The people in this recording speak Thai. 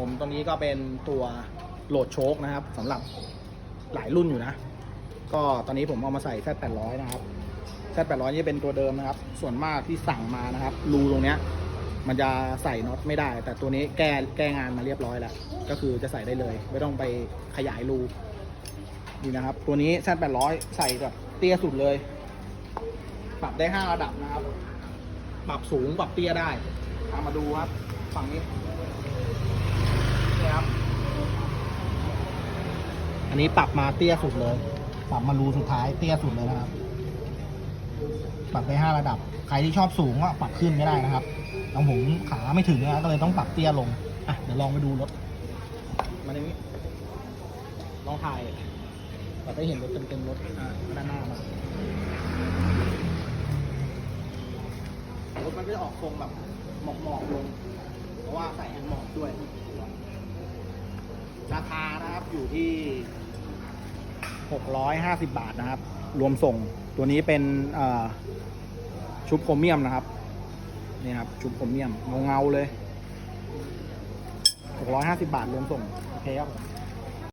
ผมตัวนี้ก็เป็นตัวโหลดโชคนะครับสำหรับหลายรุ่นอยู่นะ ก็ตอนนี้ผมเอามาใส่ Z800 นะครับ Z800 นี่เป็นตัวเดิมนะครับ ส่วนมากที่สั่งมานะครับ รูตรงเนี้ย มันจะใส่น็อตไม่ได้ แต่ตัวนี้แก้แก้งานมาเรียบร้อยแล้ว ก็คือจะใส่ได้เลย ไม่ต้องไปขยายรูนี่นะครับ ตัวนี้ Z800 ใส่แบบเตี้ยสุดเลย ปรับได้5ระดับนะครับ ปรับสูงปรับเตี้ยได้ตามาดูครับ ฝั่งนี้นี่ครับ อันนี้ปรับมาเตี้ยสุดเลย ปรับมารูสุดท้ายเตี้ยสุดเลยนะครับ ปรับได้ห้าระดับ ใครที่ชอบสูงก็ปรับขึ้นไม่ได้นะครับของผมขาไม่ถึงนะก็เลยต้องปรับเตี้ยลง อะเดี๋ยวลองไปดูรถ มาตรงนี้ ลองถ่ายเราได้เห็นรถเต็มๆรถอ่าด้านหน้ามา รถมันก็จะออกทรงแบบหมอกๆลง เพราะว่าใส่แฮนด์หมอกด้วย ราคา อยู่ที่ 650 บาทนะครับ รวมส่งตัวนี้เป็นชุบโครเมียมนะครับนี่ครับ ชุบโครเมียมเงาๆเลย 650 บาทรวมส่งโอเคครับผม